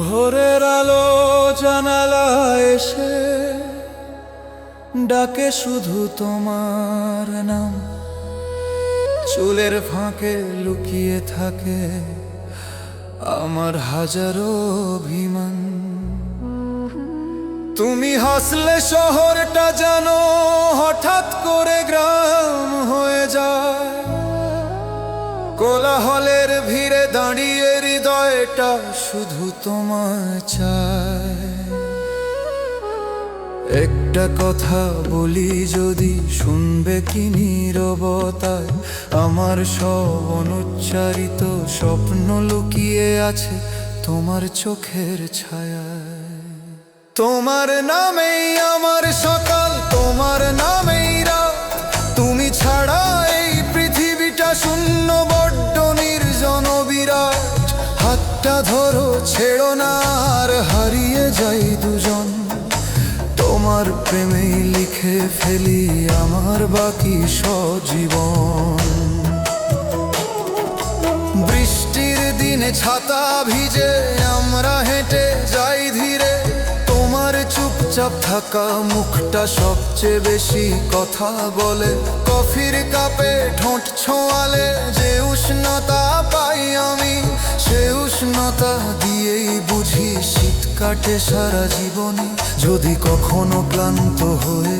ভোরের আলো জানালা এসে ডাকে শুধু তোমার নাম। চুলের ফাঁকে লুকিয়ে থাকে আমার হাজারো অভিমান। তুমি হাসলে শহরটা যেন হঠাৎ করে গ্রাম হয়ে যায়। কোলাহলের ভিড়ে দাঁড়িয়ে হৃদয়টা শুধু তোমার চায়। একটা কথা বলি যদি শুনবে কি নীরবতায়? আমার সব অনুচ্চারিত স্বপ্ন লুকিয়ে আছে তোমার চোখের ছায়ায়। তোমার নামেই আমার সকাল, তোমার নামেই ছেড়ো না আর হারিয়ে যাই দুজন। তোমার প্রেমেই লিখে ফেলি আমার বাকি সজীবন। বৃষ্টির দিনে ছাতা ভিজে আমরা হেঁটে যাই ধীরে। তোমার চুপচাপ থাকা মুখটা সবচেয়ে বেশি কথা বলে। কফির কাপে ঠোঁট ছোঁয়ালে যে সে উষ্ণতা দিয়েই বুঝি শীত কাটে সারা জীবনে। যদি কখনো ক্লান্ত হয়ে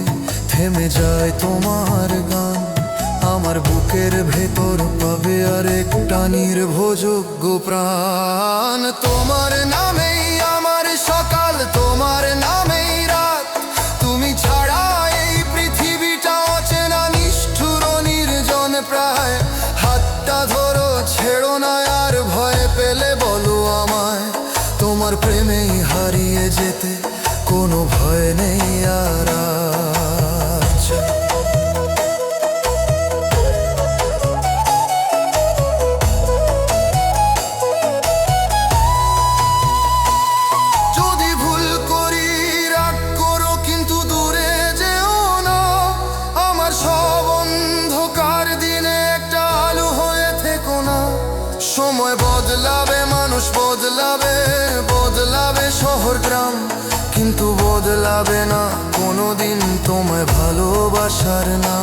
থেমে যায় তোমার গান, আমার বুকের ভেতর পাবে আর একটা নির্ভোযোগ্য প্রাণ। তোমার নামেই তোমার প্রেমেই হারিয়ে যেতে কোনো ভয় নেই আর। শহর গ্রাম, কিন্তু বদলাবে না কোনোদিন তোমায় ভালোবাসার না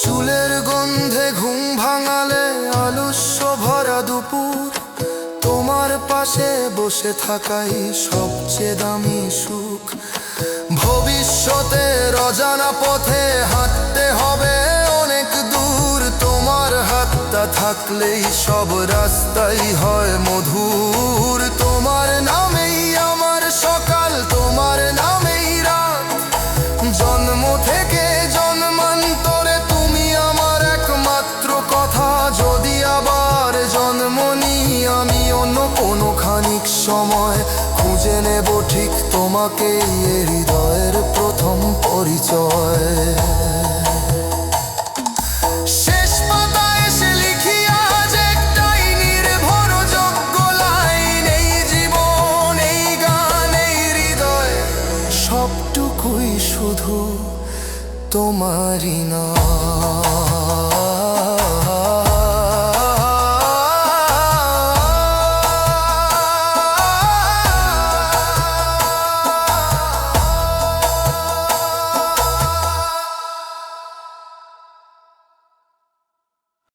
চুলের গন্ধে ঘুম ভাঙালে আলস্য ভরা দুপুর। তোমার পাশে বসে থাকাই সবচেয়ে দামি সুখ। ভবিষ্যতে অজানা পথে হাঁটতে হাতটা থাকলেই সব রাস্তাই হয় মধুর। তোমার নামেই আমার সকাল, তোমার নামেই রাত। জন্ম থেকে জন্মান্তরে তুমি আমার একমাত্র কথা। যদি আবার জন্ম নিই, আমি অন্য কোনো খানিক সময় খুঁজে নেব ঠিক তোমাকে হৃদয়ের প্রথম পরিচয়। তোমারই না